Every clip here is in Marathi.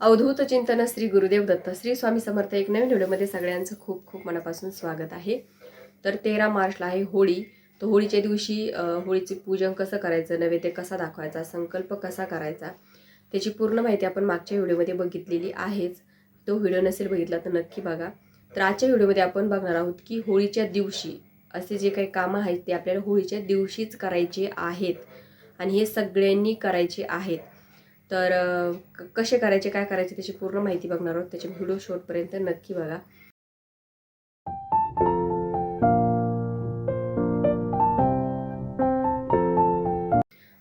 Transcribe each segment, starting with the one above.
अवधूत चिंतन श्री गुरुदेव दत्त. श्री स्वामी समर्थ एक नवीन व्हिडिओमध्ये सगळ्यांचं खूप खूप मनापासून स्वागत आहे. तर तेरा मार्चला आहे होळी. तर होळीच्या दिवशी होळीचे पूजन कसं करायचं नव्हे ते कसा दाखवायचा संकल्प कसा करायचा त्याची पूर्ण माहिती आपण मागच्या व्हिडिओमध्ये बघितलेली आहेच. तो व्हिडिओ नसेल बघितला तर नक्की बघा. तर आजच्या व्हिडिओमध्ये आपण बघणार आहोत की होळीच्या दिवशी असे जे काही कामं आहेत ते आपल्याला होळीच्या दिवशीच करायचे आहेत. आणि हे सगळ्यांनी करायचे आहेत. तर कसे करायचे काय करायचे त्याची पूर्ण माहिती बघणार आहोत. त्याचे व्हिडिओ शॉर्टपर्यंत नक्की बघा.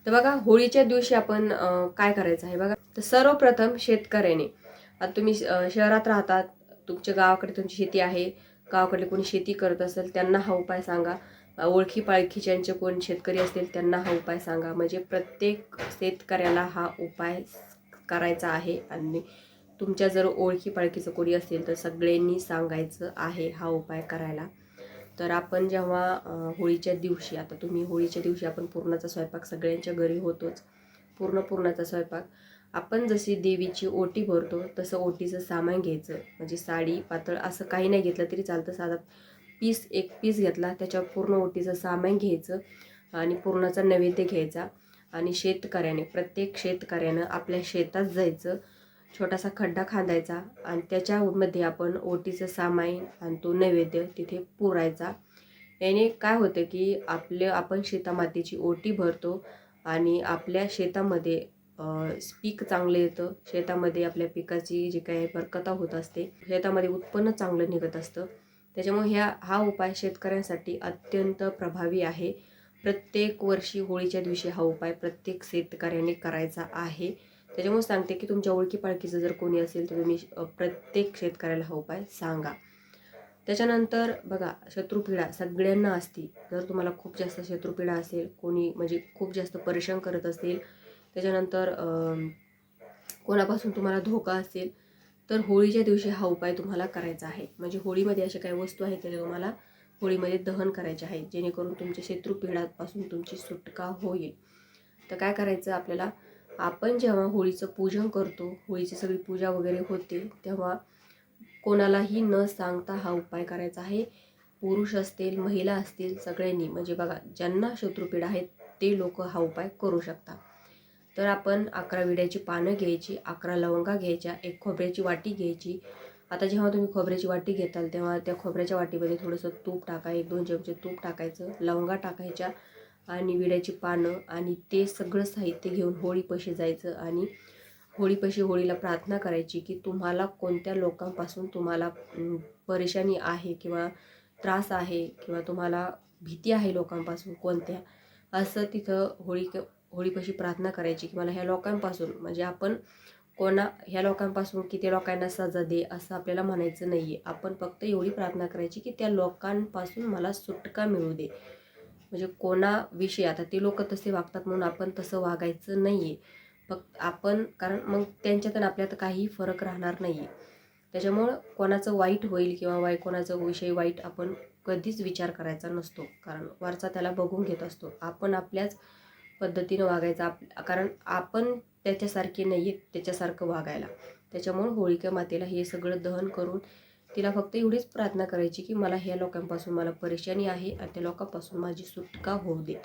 तर बघा होळीच्या दिवशी आपण काय करायचं आहे बघा. तर सर्वप्रथम शेतकऱ्याने आता तुम्ही शहरात राहतात तुमच्या गावाकडे तुमची शेती आहे गावाकडे कोणी शेती करत असेल त्यांना हा उपाय सांगा. ओळखी पाळखी ज्यांचे कोण शेतकरी असतील त्यांना हा उपाय सांगा. म्हणजे प्रत्येक शेतकऱ्याला हा उपाय करायचा आहे आणि तुमच्या जर ओळखी पाळखीचं कोणी असेल तर सगळ्यांनी सांगायचं आहे हा उपाय करायला. तर आपण जेव्हा होळीच्या दिवशी आता तुम्ही होळीच्या दिवशी आपण पूर्णाचा स्वयंपाक सगळ्यांच्या घरी होतोच. पूर्ण पूर्णाचा स्वयंपाक. आपण जशी देवीची ओटी भरतो तसं ओटीचं सामान घ्यायचं. म्हणजे साडी पातळ असं काही नाही घेतलं तरी चालतं. साधा पीस एक पीस घेतला. त्याच्यावर पूर्ण ओटीचं सामान घ्यायचं आणि पूर्णाचा नैवेद्य घ्यायचा. आणि शेतकऱ्याने प्रत्येक शेतकऱ्यानं आपल्या शेतात जायचं. छोटासा खड्डा खांदायचा आणि त्याच्यामध्ये आपण ओटीचं सामाईन आणि तो नैवेद्य तिथे पुरायचा. याने काय होतं की आपलं आपण शेतामातीची ओटी भरतो आणि आपल्या शेतामध्ये पीक चांगलं येतं. शेतामध्ये आपल्या पिकाची जी काही बरकता होत असते शेतामध्ये उत्पन्न चांगलं निघत असतं. त्याच्यामुळे ह्या हा उपाय शेतकऱ्यांसाठी अत्यंत प्रभावी आहे. प्रत्येक वर्षी होळीच्या दिवशी हा उपाय प्रत्येक शेतकऱ्याने करायचा आहे. त्याच्यामुळे सांगते की तुमच्या ओळखीपाळखीचं जर कोणी असेल तर तुम्ही प्रत्येक शेतकऱ्याला हा उपाय सांगा. त्याच्यानंतर बघा शत्रुपीडा सगळ्यांना असती. जर तुम्हाला खूप जास्त शत्रुपीडा असेल कोणी म्हणजे खूप जास्त परेशान करत असेल त्याच्यानंतर कोणापासून तुम्हाला धोका असेल तर होळीच्या दिवशी हा उपाय तुम्हाला करायचा आहे. म्हणजे होळीमध्ये अशा काही वस्तू आहेत त्या तुम्हाला होळीमध्ये दहन करायचे आहेत जेणेकरून तुमच्या शत्रुपीडापासून तुमची सुटका होईल. तर काय करायचं आपल्याला? आपण जेव्हा होळीचं पूजन करतो होळीची सगळी पूजा वगैरे होते तेव्हा कोणालाही न सांगता हा उपाय करायचा आहे. पुरुष असतील महिला असतील सगळ्यांनी म्हणजे बघा ज्यांना शत्रुपीड आहेत ते लोक हा उपाय करू शकतात. तर आपण अकरा विड्याची पानं घ्यायची अकरा लवंगा घ्यायच्या एक खोबऱ्याची वाटी घ्यायची. आता जेव्हा तुम्ही खोबऱ्याची वाटी घेताल तेव्हा त्या खोबऱ्याच्या वाटीमध्ये थोडंसं तूप टाका एक दोन चमचे तूप टाकायचं लवंगा टाकायच्या आणि विड्याची पानं आणि ते सगळं साहित्य घेऊन होळीपाशी जायचं आणि होळीपाशी होळीला प्रार्थना करायची की तुम्हाला कोणत्या लोकांपासून तुम्हाला परेशानी आहे किंवा त्रास आहे किंवा तुम्हाला भीती आहे लोकांपासून कोणत्या असं तिथं होळी होळीपाशी प्रार्थना करायची की मला ह्या लोकांपासून म्हणजे आपण कोणा ह्या लोकांपासून की त्या लोकांना सजा दे असं आपल्याला म्हणायचं नाही आहे आपण फक्त एवढी प्रार्थना करायची की त्या लोकांपासून मला सुटका मिळू दे. म्हणजे कोणाविषयी आता ते लोक तसे वागतात म्हणून आपण तसं वागायचं नाही आहे फक्त आपण कारण मग त्यांच्यात आणि आपल्यात काही फरक राहणार नाही आहे त्याच्यामुळं कोणाचं वाईट होईल किंवा वाई कोणाचं विषय वाईट आपण कधीच विचार करायचा नसतो. कारण वरचा त्याला बघून घेत असतो. आपण आपल्याच पद्धतीनं वागायचं आप कारण आपण त्याच्यासारखे नाही आहेत त्याच्यासारखं वागायला. त्याच्यामुळं होळिका मातेला हे सगळं दहन करून तिला फक्त एवढीच प्रार्थना करायची की मला ह्या लोकांपासून मला परेशानी आहे आणि त्या लोकांपासून माझी सुटका होऊ दे.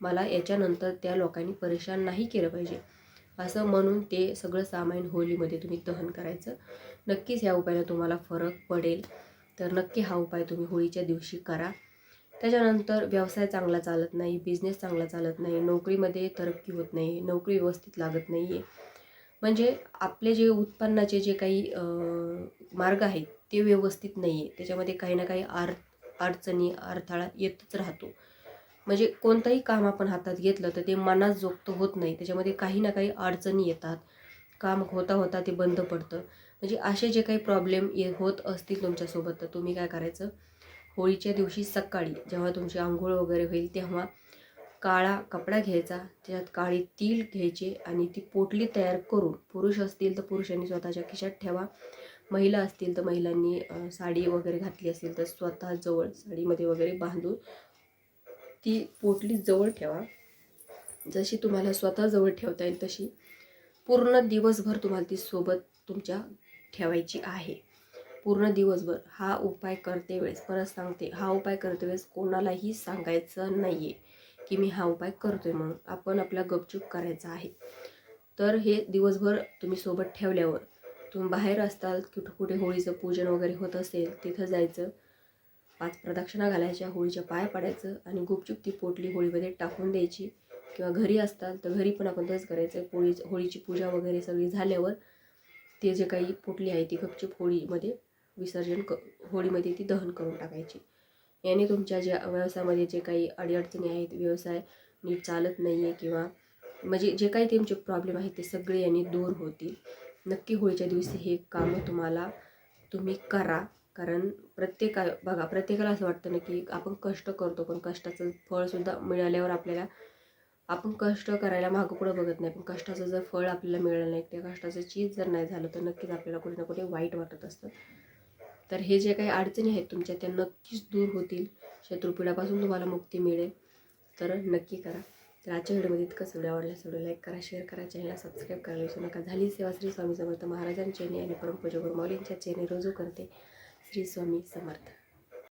मला याच्यानंतर त्या लोकांनी परेशान नाही केलं पाहिजे. असं म्हणून ते सगळं सामान होळीमध्ये तुम्ही दहन करायचं. नक्कीच ह्या उपायाला तुम्हाला फरक पडेल. तर नक्की हा उपाय तुम्ही होळीच्या दिवशी करा. त्याच्यानंतर व्यवसाय चांगला चालत नाही बिझनेस चांगला चालत नाही नोकरीमध्ये तरक्की होत नाही नोकरी व्यवस्थित लागत नाही आहे म्हणजे आपले जे उत्पन्नाचे जे काही मार्ग आहेत ते व्यवस्थित नाही आहे त्याच्यामध्ये काही ना काही आर अडचणी अडथळा येतच राहतो. म्हणजे कोणतंही काम आपण हातात घेतलं तर ते मनात जोगतं होत नाही. त्याच्यामध्ये काही ना काही अडचणी येतात. काम होता होता ते बंद पडतं. म्हणजे असे जे काही प्रॉब्लेम ये होत असतील तुमच्यासोबत तर तुम्ही काय करायचं? होळीच्या दिवशी सकाळी जेव्हा तुमची आंघोळ वगैरे होईल तेव्हा काळा कपडा घ्यायचा. त्याच्यात काळी तीळ घ्यायचे आणि ती पोटली तयार करून पुरुष असतील तर पुरुषांनी स्वतःच्या खिशात ठेवा. महिला असतील तर महिलांनी साडी वगैरे घातली असेल तर स्वतः जवळ साडीमध्ये वगैरे बांधून ती पोटली जवळ ठेवा. जशी तुम्हाला स्वतः जवळ ठेवता येईल तशी पूर्ण दिवसभर तुम्हाला ती सोबत तुमच्या ठेवायची आहे. पूर्ण दिवसभर हा उपाय करते वेळेस. परत सांगते हा उपाय करते वेळेस कोणालाही सांगायचं नाही आहे की मी हा उपाय करतो आहे म्हणून. आपण आपला गपचूप करायचा आहे. तर हे दिवसभर तुम्ही सोबत ठेवल्यावर तुम्ही बाहेर असताल कुठं कुठे होळीचं पूजन वगैरे होत असेल तिथं जायचं पाच प्रदक्षिणा घालायच्या होळीच्या पाय पडायचं आणि गुपचूप ती पोटली होळीमध्ये टाकून द्यायची. किंवा घरी असताल तर घरी पण आपण तसंच करायचं. पोळी होळीची पूजा वगैरे सगळी झाल्यावर ते जे काही पोटली आहे ती गपचूप होळीमध्ये विसर्जन क होळीमध्ये ती दहन करून टाकायची. याने तुमच्या ज्या व्यवसायामध्ये जे काही अडीअडचणी आहेत व्यवसाय नीट चालत नाही आहे किंवा म्हणजे जे काही तुमचे प्रॉब्लेम आहेत ते सगळे यांनी दूर होतील. नक्की होळीच्या दिवशी हे काम तुम्हाला तुम्ही करा. कारण प्रत्येका बघा प्रत्येकाला असं वाटतं ना की आपण कष्ट करतो पण कष्टाचं फळसुद्धा मिळाल्यावर आपल्याला आपण कष्ट करायला मागं पुढं बघत नाही. पण कष्टाचं जर फळ आपल्याला मिळालं नाही त्या कष्टाचं चीज जर नाही झालं तर नक्कीच आपल्याला कुठे ना कुठे वाईट वाटत असतं. तर हे जे काही अडचणी आहेत तुमच्या त्या नक्कीच दूर होतील. शत्रुपीडापासून तुम्हाला मुक्ती मिळेल. तर नक्की करा. तर आजच्या व्हिडिओमध्ये इतकंच. व्हिडिओ आवडल्यास व्हिडिओ लाईक करा शेअर करा चॅनलला सबस्क्राईब करायला विसरू नका. झाली सेवा श्री स्वामी समर्थ महाराजांची आणि परमपूजा गुरुमाऊलींच्या चेने रुजू करते. श्री स्वामी समर्थ.